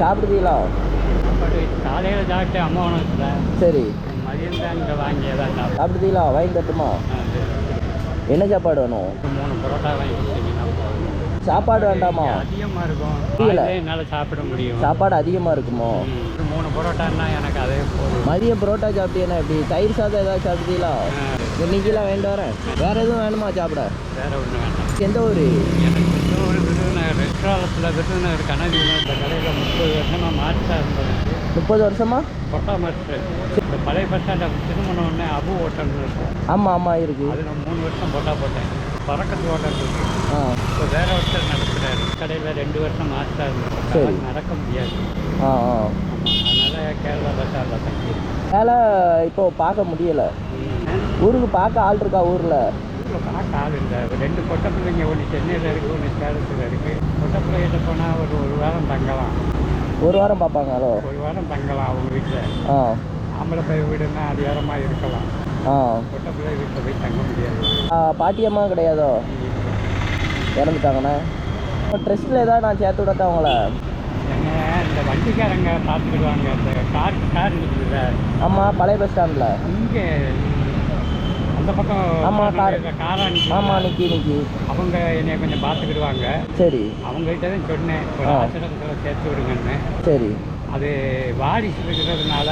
சாப்பிடுதீங்களா சாப்பாடு காலையில் சாப்பிட்டு அம்மா சரி. மதியம் தான் இங்கே வாங்கி ஏதாவது தட்டுமா என்ன சாப்பாடு வேணும்? மூணு பரோட்டா வாங்கி கொடுத்தீங்கன்னா போதும். சாப்பாடு வேண்டாமா? அதிகமாக இருக்கும். என்னால் சாப்பிட முடியும். சாப்பாடு அதிகமாக இருக்குமோ? மூணு பரோட்டான்னா எனக்கு அதே போதும். மதியம் புரோட்டா சாப்பிட்டீங்கன்னா எப்படி? தயிர் சாதம் ஏதாவது சாப்பிட்டீங்களா? இன்னைக்கெல்லாம் வேண்டாம் வரேன். வேற எதுவும் வேணுமா சாப்பிட? வேற வேண்டாம். எந்த ஊர்? ஒரு விருதுநகர் கனவு இந்த கடையில் முப்பது வருஷமாக மாற்றா இருந்தது முப்பது வருஷமா? கொட்டா மாஸ்டர் இந்த பழைய பஸ் ஸ்டாண்ட் திருமணம் உடனே அபு ஹோட்டல்னு இருக்கும். ஆமாம் ஆமாம் இருக்கு. அதில் மூணு வருஷம் போட்டா போட்டேன். பறக்கத்து ஹோட்டல் இருக்கு. ஆ. இப்போ வேற ஒருத்தர் நடத்துகிறாரு கடையில் ரெண்டு வருஷம் மாஸ்டா இருந்தேன். நடக்க முடியாது. ஆ அதனால் கேரளா பஸ் ஸ்டாண்டில் தங்கி வேலை இப்போ பார்க்க முடியல. ஊருக்கு பார்க்க ஆள் இருக்கா ஊரில்? இப்போ பார்க்க ஆள் இல்லை ரெண்டு பொட்டை பிள்ளைங்க ஒன்று சென்னையில் இருக்குது ஒன்று சேலத்தில் இருக்குது பொட்டை பிள்ளைகிட்ட போனால் ஒரு ஒரு வாரம் தங்கலாம். ஒரு வாரம் பார்ப்பாங்களோ ஒரு வாரம் தங்கலாம் அவங்க வீட்டில் ஆ. ஆம்பளை பையன் வீடுன்னா அதிகாரமாக இருக்கலாம். ஆ. பொட்டை பிள்ளை வீட்டில் போய் தங்க முடியாது. பாட்டியம்மா கிடையாதோ? இறந்துட்டாங்கண்ணே. ட்ரெஸ்ட்டில் ஏதாவது நான் சேர்த்து விடட்டா உங்களை? ஏங்க இந்த வண்டிக்காரங்க பார்த்துக்கிடுவாங்க இந்த கார் கார் இருக்குதுல்ல. ஆமாம் பழைய பஸ் ஸ்டாண்டில் இங்கே அந்த பக்கம் ஆமா, கார். காரா ஆமாம் நிக்கி நிக்கி. அவங்க என்னைய கொஞ்சம் பார்த்துக்கிடுவாங்க. சரி. அவங்ககிட்ட தான் சொன்னேன். ஆசிரமத்தில் சேர்த்து விடுங்கன்னு. சரி. அது வாரிசு இருக்கிறதுனால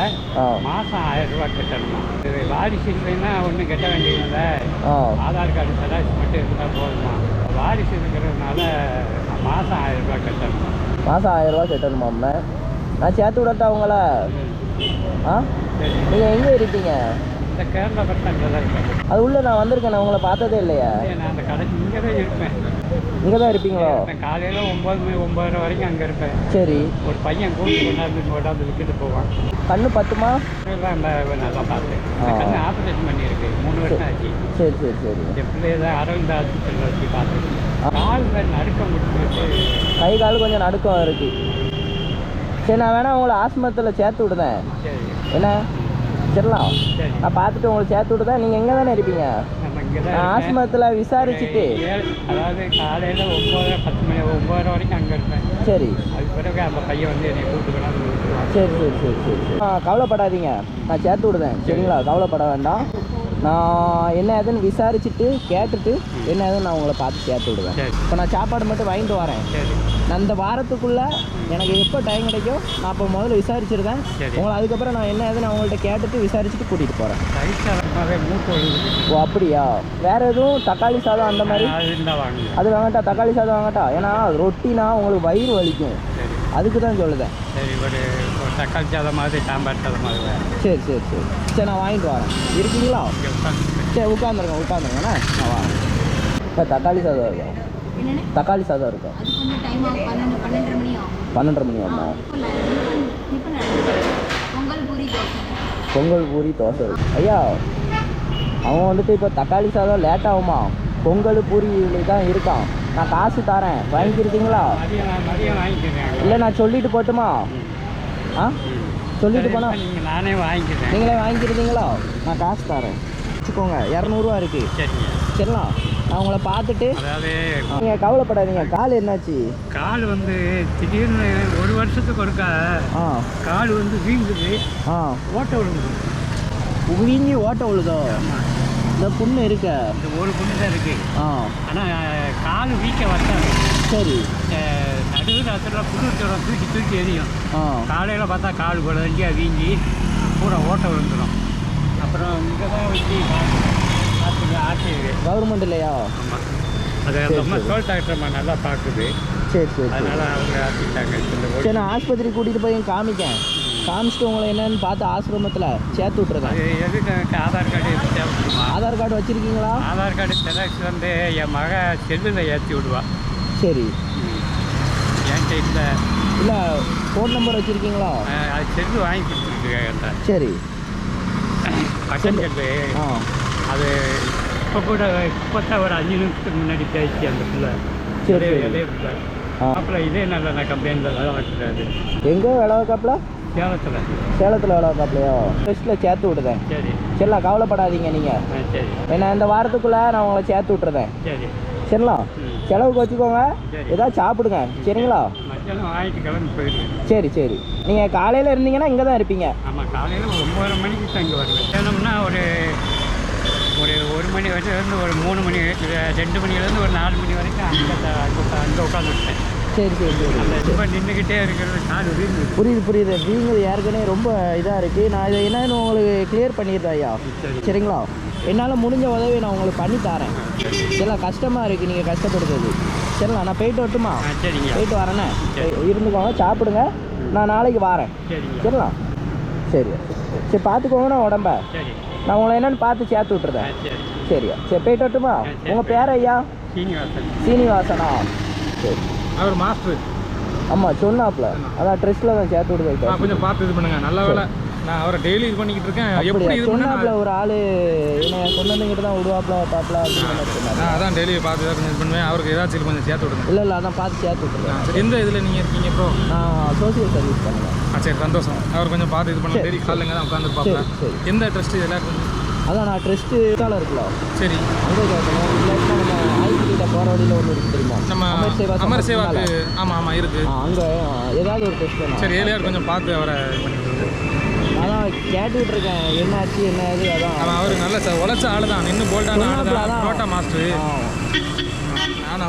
மாதம் ஆயிரம் ரூபாய் கட்டணுமா? இது வாரிசு இல்லைன்னா ஒன்றும் கட்ட வேண்டியதில்லை. ஆதார் கார்டு செலாசி மட்டும் இருந்தால் போதுமா? வாரிசு இருக்கிறதுனால மாதம் ஆயிரம் ரூபாய் கட்டணுமா? மாதம் ஆயிரரூவா கட்டணுமாம்ண்ணே நான் சேர்த்து விடட்டா உங்களை? ஆ? சரி. நீங்கள் எங்கே இருப்பீங்க இந்த கேரளா பஸ் ஸ்டாண்டில் தான் இருக்கேன் அது உள்ளே நான் வந்திருக்கேன் நான் உங்களை பார்த்ததே இல்லையா. நான் அந்த கடைசி இங்கே தான் இருப்பேன். இங்கே தான் இருப்பீங்களோ காலையில் ஒம்பது மணி ஒம்பதரை வரைக்கும் அங்கே இருப்பேன். சரி. ஒரு பையன் கூட்டி கொண்டாந்து கொண்டாந்து விட்டுட்டு போவான். கண்ணு பத்துமா? நல்லா பார்த்தேன் ஆ. கண்ணு ஆப்ரேஷன் பண்ணியிருக்கு. மூணு வருஷம் ஆச்சு. சரி சரி சரி. என் பிள்ளைய தான் அரவிந்த் ஆஸ்பத்திரியில் வச்சு பார்த்துருக்கேன். காலில் நடுக்க முடிச்சுட்டு கை கால் கொஞ்சம் நடுக்கம் இருக்கு. சரி நான் வேணா உங்களை ஆஸ்பத்திரியில் சேர்த்து விடுதேன் என்ன? சரி. நான் பார்த்துட்டு உங்களை சேர்த்து விடுதேன் நீங்கள் எங்கே தானே இருப்பீங்க? தான். ஆஸ்பத்திரியில் விசாரிச்சுட்டு. அதாவது காலையில் ஒம்பது பத்து மணி ஒம்பதரை வரைக்கும் அங்கே இருப்பேன். சரி. அதுக்கு பிறகு அந்த பையன் வந்து என்னை கூப்பிட்டு சரி சரி சரி சரி சரி. ஆ கவலைப்படாதீங்க. நான் சேர்த்து விடுதேன். சரிங்களா? கவலைப்பட வேண்டாம். நான் என்ன ஏதுன்னு விசாரிச்சுட்டு கேட்டுட்டு என்ன ஏதுன்னு நான் உங்களை பார்த்து சேர்த்து விடுவேன். இப்போ நான் சாப்பாடு மட்டும் வாங்கிட்டு வரேன். நான் இந்த வாரத்துக்குள்ளே எனக்கு எப்போ டைம் கிடைக்கும் நான் இப்போ முதல்ல விசாரிச்சிருக்கேன் சரி. உங்களை அதுக்கப்புறம் நான் என்ன ஏதுன்னு அவங்கள்ட்ட கேட்டுட்டு விசாரிச்சுட்டு கூட்டிகிட்டு போகிறேன் ஓ அப்படியா? வேறு எதுவும் தக்காளி சாதம் அந்த மாதிரி? அது வாங்கட்டா தக்காளி சாதம் வாங்கட்டா? ஏன்னா ரொட்டினா உங்களுக்கு வயிறு வலிக்கும். அதுக்கு தான் சொல்லுதேன். சரி ஒரு ஒரு தக்காளி சாதம் மாதிரி சாம்பார் சாதம் மாதிரி சரி சரி சரி. சரி நான் வாங்கிட்டு வரேன். இருக்கீங்களா? சரி உட்காந்துருங்க உட்காந்துருங்கண்ணே நான் வரேன். சார் தக்காளி சாதம் இருக்கும் தக்காளி சாதம் இருக்கும் அது கொஞ்சம் டைம் ஆகும். பன்னெண்டு பன்னெண்டரை மணி ஆகும். இப்போ. பொங்கல் பூரி தோசை. பொங்கல் பூரி தோசை இருக்கு. ஐயா அவன் வந்துட்டு இப்போ தக்காளி சாதம் லேட் ஆகுமா? பொங்கல் பூரி தான் இருக்கான். நான் காசு தரேன். வாங்கிக்கிறீங்களா? இல்லை நான் சொல்லிட்டு போட்டுமா? ஆ? சொல்லிட்டு போனா? நீங்கள் நானே வாங்கிக்கிறேன் நீங்களே வாங்கிக்கிறீங்களா? நான் காசு தரேன். வச்சுக்கோங்க இரநூறுவா இருக்குது சரிங்க சரிங்களா நான் உங்களை பார்த்துட்டு நீங்கள் கவலைப்படாதீங்க. கால் என்னாச்சு? கால் வந்து திடீர்னு ஒரு வருஷத்துக்கு ஒருக்கா ஆ. கால் வந்து வீங்குது. ஆ. ஓட்ட விழுங்குது வீங்கி ஓட்ட விழுதோ? இந்த புண்ணு இருக்க? இந்த ஒரு புண்ணு தான் இருக்குது ஆ. ஆனால் கால் வீக்க வட்டாது சரி. நடுவு ராத்திரில் புது தூரம் தூக்கி தூக்கி எரியும். ஆ. காலையில் பார்த்தா கால் குழந்தையாக வீங்கி பூரா ஓட்ட விழுந்துடும். அப்புறம் இங்கே தான் வச்சு கவர்மெண்ட் இல்லையா? ஆமாம் அது சரி, நம்ம சரி. தோல் டாக்டர் அம்மா நல்லா பார்க்குது. சரி சரி அதனால் அவங்க ஆற்றிட்டாங்க இந்த சரி நான் ஆஸ்பத்திரி கூட்டிகிட்டு போய் காமிக்கேன் காமிச்சிட்டு உங்களை என்னன்னு பார்த்து ஆசிரமத்தில் சேர்த்து விட்ருக்கேன் அது எதுக்கு எனக்கு ஆதார் கார்டு ஆதார் கார்டு வச்சுருக்கீங்களா? ஆதார் கார்டு ஜெராக்ஸ் வந்து என் மக செல்லில் ஏற்றி விடுவா. சரி. என்கிட்ட இல்லை. இல்லை ஃபோன் நம்பர் வச்சுருக்கீங்களா? அது செல்லு வாங்கி கொடுத்துருக்காங்க சரி. பட்டன் செல்லு ஆ. அது இப்போ கூட இப்போ தான் ஒரு அஞ்சு நிமிஷத்துக்கு முன்னாடி பேசி அந்த பிள்ளை. சரி, அப்புறம் இதே நல்ல நான் கம்பெனியில் வேலை வைக்கிறாரு எங்கே வேலை வைக்காப்புல? சேலத்தில். சேலத்தில் வேலை டெஸ்ட்டில் சேர்த்து விடுதேன் சரி. சரிங்களா கவலைப்படாதீங்க நீங்கள் சரி. ஏன்னா இந்த வாரத்துக்குள்ளே நான் உங்களை சேர்த்து விட்ருதேன் சரி. சரிங்களா செலவுக்கு வச்சுக்கோங்க. ஏதாவது சாப்பிடுங்க. சரிங்களா? சரி சரி. நீங்கள் காலையில் இருந்தீங்கன்னா இங்கே தான் இருப்பீங்க. ஆமாம் காலையில் ஒரு ஒம்பதரை மணிக்கு தான் இங்கே வருவேன். ஏனம்னா ஒரு ஒரு ஒரு மணி வரைக்கும் ஒரு மூணு மணி ரெண்டு மணிலேருந்து ஒரு நாலு மணி வரைக்கும் அங்கே அங்கே உட்காந்துருப்பேன் சரி சரி சரி. நின்றுக்கிட்டே இருக்கிறது புரியுது புரியுது. வீங்கள் ஏற்கனவே ரொம்ப இதாக இருக்குது நான் இதை என்னன்னு உங்களுக்கு கிளியர் பண்ணிடுறேன் ஐயா. சரி சரிங்களா? என்னால் முடிஞ்ச உதவி நான் உங்களுக்கு பண்ணி தரேன். எல்லாம் கஷ்டமாக இருக்குது நீங்கள் கஷ்டப்படுறது. சரிங்களா? நான் போயிட்டு வரட்டுமா? போயிட்டு வரேனே. இருந்துக்கோங்க சாப்பிடுங்க. நான் நாளைக்கு வரேன். சரிங்க. சரிங்களா? சரி. சரி பார்த்துக்கோங்கண்ணா உடம்ப. சரி. நான் உங்களை என்னன்னு பார்த்து சேர்த்து விட்டுறேன். சரி. சரியா? சரி போயிட்டு வரட்டுமா. உங்கள் பேர் ஐயா? சீனிவாசன். சீனிவாசனா? சரி. அவர் மாஸ்டர் ஆமாம் சொன்னாப்ல. அதான் ட்ரெஸ்ஸில் தான் சேர்த்து விடுவேன் கொஞ்சம் பார்த்து இது பண்ணுங்க. நல்ல வேலை. நான் அவரை டெய்லி இது பண்ணிக்கிட்டு இருக்கேன். எப்படி இது பண்ணா சொன்னாப்ல ஒரு ஆள் என்ன சொன்னதுங்கிட்ட தான் விடுவாப்ல பாப்ல அப்படின்னு மாதிரி சொன்னாரு. நான் அதான் டெய்லி பார்த்து தான் கொஞ்சம் இது பண்ணுவேன். அவருக்கு ஏதாச்சும் கொஞ்சம் சேர்த்து விடுங்க. இல்லை இல்லை அதான் பார்த்து சேர்த்து சரி. எந்த இதில் நீங்கள் இருக்கீங்க ப்ரோ நான் சோசியல் சர்வீஸ் பண்ணுவேன் ஆ சரி சந்தோஷம். அவர் கொஞ்சம் பார்த்து இது பண்ணுங்க டெய்லி காலைங்க தான் உட்காந்து பார்ப்பேன் எந்த ட்ரஸ்ட் இதெல்லாம் கொஞ்சம் அதான் நான் ட்ரெஸ்ட்டு இருக்கால இருக்குல்ல. சரி. அங்கே கேட்கணும்? கிட்ட போகிற வழியில் ஒன்று இருக்கு தெரியுமா? நம்ம அமர் சேவாக்கு. ஆமாம் ஆமாம் இருக்குது அங்கே ஏதாவது ஒரு வேணும். சரி ஏழையார் கொஞ்சம் பார்த்து அவரை அதான் கேட்டுக்கிட்டு இருக்கேன். என்னாச்சு என்ன இது அதான் அவர் நல்ல உழைச்ச ஆள் தான் நின்று போல்டான ஆள் தான் மாஸ்டர்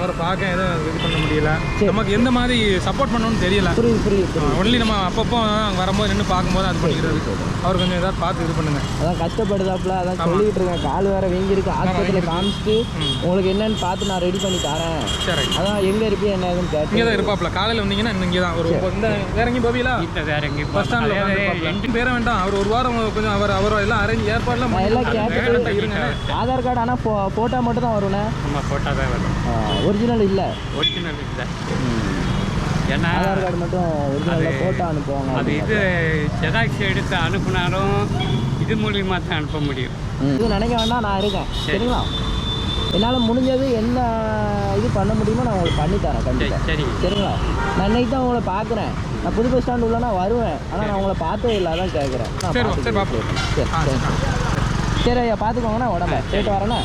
அவரை பார்க்க எதுவும் இது பண்ண முடியல. நமக்கு எந்த மாதிரி சப்போர்ட் பண்ணணும்னு தெரியல. புரியுது புரியுது ஒன்லி நம்ம அப்பப்போ அங்க வரும்போது நின்று பார்க்கும்போது அது பண்ணிக்கிறது. அவர் கொஞ்சம் ஏதாவது பார்த்து இது பண்ணுங்க. அதான் கஷ்டப்படுதாப்புல அதான். சொல்லிட்டு இருக்கேன். கால் வேற வீங்கிருக்கு ஆஸ்பத்திரியில் காமிச்சிட்டு. உங்களுக்கு என்னன்னு பார்த்து நான் ரெடி பண்ணி தரேன். சரி. அதான் எங்கே இருப்பியா என்ன ஏதுன்னு இங்கே கேட்டு தான் இருப்பாப்ல காலையில் வந்தீங்கன்னா இங்கே தான் ஒரு இந்த வேற எங்கேயும் போவீங்களா? வேற எங்கேயும் பஸ் ஸ்டாண்டில் உட்காந்து எங்கேயும் பேர வேண்டாம். அவர் ஒரு வாரம் கொஞ்சம் அவர் அவர் எல்லாம் அரேஞ்ச் ஏற்பாடுலாம் எல்லாம் இருங்க ஆதார் கார்டு ஆனால் ஃபோ ஃபோட்டோ மட்டும் தான் வரும்ண்ணே நம்ம போட்டால் தான் வரும். ஒரிஜினல் இல்லை. ஒரிஜினல் இல்லை. ஏன்னா ஆதார் கார்டு மட்டும் ஃபோட்டோ அனுப்புவாங்க. அது இது ஜெராக்ஸ் எடுத்து அனுப்புனாலும் இது மூலியமாக தான் அனுப்ப முடியும். இது நினைக்க வேண்டாம் நான் இருக்கேன். சரிங்களா? என்னால் முடிஞ்சது என்ன இது பண்ண முடியுமோ நான் உங்களுக்கு பண்ணி தரேன் சரி கண்டிப்பாக சரிங்க சரிங்களா? நான் இன்னைக்கு தான் உங்களை பார்க்குறேன். நான் புது பஸ் ஸ்டாண்ட் உள்ளனா வருவேன். ஆனால் நான் உங்களை பார்த்தே இல்லை அதான் கேட்குறேன் சரி, சரி, ஐயா பார்த்துக்கோங்கண்ணா உடம்ப. போயிட்டு வரேண்ணா.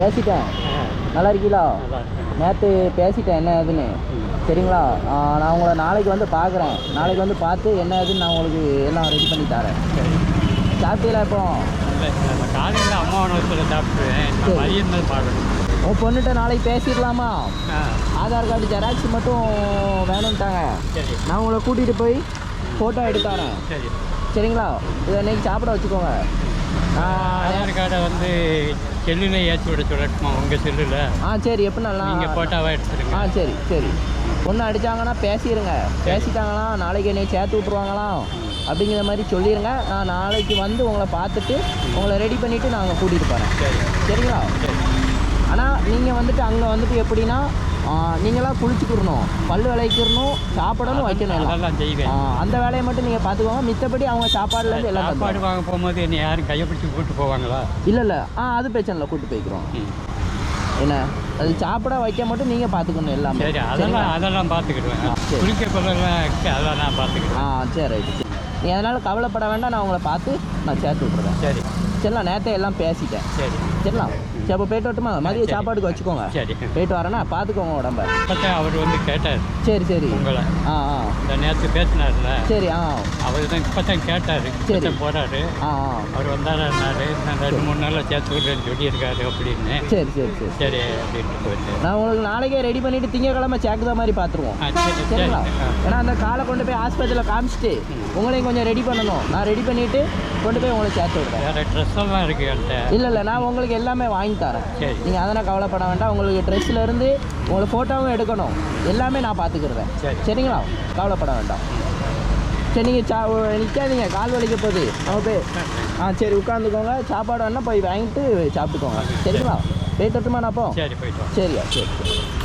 பேசிட்டேன். நல்லா இருக்கீங்களா நேற்று பேசிட்டேன் என்ன ஏதுன்னு. சரிங்களா? நான் உங்களை நாளைக்கு வந்து பார்க்குறேன் நாளைக்கு வந்து பார்த்து என்ன ஏதுன்னு நான் உங்களுக்கு எல்லாம் ரெடி பண்ணி தரேன். சாப்பிட்டீங்களா இப்போ? காலையில் அம்மா பார்க்கணும். உன் பொண்ணுகிட்ட நாளைக்கு பேசிடலாமா? ஆதார் கார்டு ஜெராக்ஸ் மட்டும் வேணும்ட்டாங்க. நான் உங்களை கூட்டிகிட்டு போய் ஃபோட்டோ எடுத்து தரேன். சரிங்களா? இதை இன்னைக்கு சாப்பிட வச்சுக்கோங்க. ஆதார் கார்டை வந்து செல்லில் ஏற்றி விட சொல்லட்டுமா? உங்கள் செல்லில்? ஆ சரி எப்படினாலாம் நீங்கள் ஃபோட்டோவாக எடுத்துருங்க. ஆ சரி சரி. பொண்ணு அடித்தாங்கன்னா பேசிடுங்க பேசிட்டாங்கன்னா நாளைக்கு என்னை சேர்த்து விட்ருவாங்களாம் அப்படிங்கிற மாதிரி சொல்லிடுங்க நான் நாளைக்கு வந்து உங்களை பார்த்துட்டு உங்களை ரெடி பண்ணிவிட்டு நான் அங்கே கூட்டிகிட்டு போகிறேன் சரி. சரிங்களா? சரி. ஆனால் நீங்கள் வந்துட்டு அங்கே வந்துட்டு எப்படின்னா நீங்களாம் குளிச்சுக்கிடணும். பல் விளைக்கிறணும் சாப்பிடணும் வைக்கணும் அதெல்லாம் செய்வேன். அந்த வேலையை மட்டும் நீங்கள் பார்த்துக்கோங்க மித்தபடி அவங்க சாப்பாடுலேருந்து எல்லாம் சாப்பாடு வாங்க போகும்போது என்னை யாரும் கையை பிடிச்சி கூப்பிட்டு போவாங்களா? இல்லை இல்லை. ஆ அது பிரச்சனை இல்லை. கூப்பிட்டு போய்க்கிறோம். என்ன? அது சாப்பிட வைக்க மட்டும் நீங்கள் பார்த்துக்கணும் எல்லாமே. சரி? அதெல்லாம் அதெல்லாம் பார்த்துக்கிடுவேன். குளிக்க அதெல்லாம் நான் பார்த்துக்கிடுவேன் ஆ சரி ரைட்டு நீ அதனால் கவலைப்பட வேண்டாம். நான் உங்களை பார்த்து நான் சேர்த்து விட்ருவேன் சரி. சரிங்களா? நேரத்தை எல்லாம் பேசிட்டேன். சரி. சரிங்களா? சரி அப்போ போயிட்டு வரட்டுமா? மதிய சரி. சாப்பாடுக்கு வச்சுக்கோங்க. சரி. போயிட்டு வரேன்னா பார்த்துக்கோங்க உடம்ப. இப்போத்தான் அவர் வந்து கேட்டார். சரி சரி. உங்களை. ஆ ஆ. இந்த நேரத்து பேசினார்ல. சரி ஆ. அவர் தான் இப்போ தான் கேட்டார் தான் போகிறாரு ஆ ஆ. அவர் வந்தாருன்னாரு நான் ரெண்டு மூணு நாளில் சேர்த்து விட்றேன்னு சொல்லியிருக்காரு அப்படின்னு. சரி சரி சரி. சரி அப்படின்ட்டு போயிட்டு நான் உங்களுக்கு நாளைக்கே ரெடி பண்ணிவிட்டு திங்கக்கிழமை சேர்க்குற மாதிரி பார்த்துருவோம் சரி சரி. சரிங்களா? ஏன்னா அந்த காலை கொண்டு போய் ஆஸ்பத்திரியில் காமிச்சிட்டு உங்களையும் கொஞ்சம் ரெடி பண்ணணும். நான் ரெடி பண்ணிவிட்டு கொண்டு போய் உங்களை சேர்த்து விடுறேன். ட்ரெஸ் எல்லாம் என்கிட்ட. இல்லை இல்லை நான் உங்களுக்கு எல்லாமே வாங்கி தரேன். சரி. நீங்கள் அதெல்லாம் கவலைப்பட வேண்டாம். உங்களுக்கு ட்ரெஸ்ஸில் இருந்து உங்களுக்கு ஃபோட்டோவும் எடுக்கணும். எல்லாமே நான் பார்த்துக்கிடுவேன் சரி. சரிங்களா? கவலைப்பட வேண்டாம். சரி நீங்கள் சா நிற்காதீங்க கால் வலிக்க போகுது. போய் ஆ சரி உட்காந்துக்கோங்க. சாப்பாடு வேணா போய் வாங்கிட்டு சாப்பிட்டுக்கோங்க. சரிங்களா? போய் தட்டுமா நான் அப்போ? வாங்க. சரியா சரி சரி.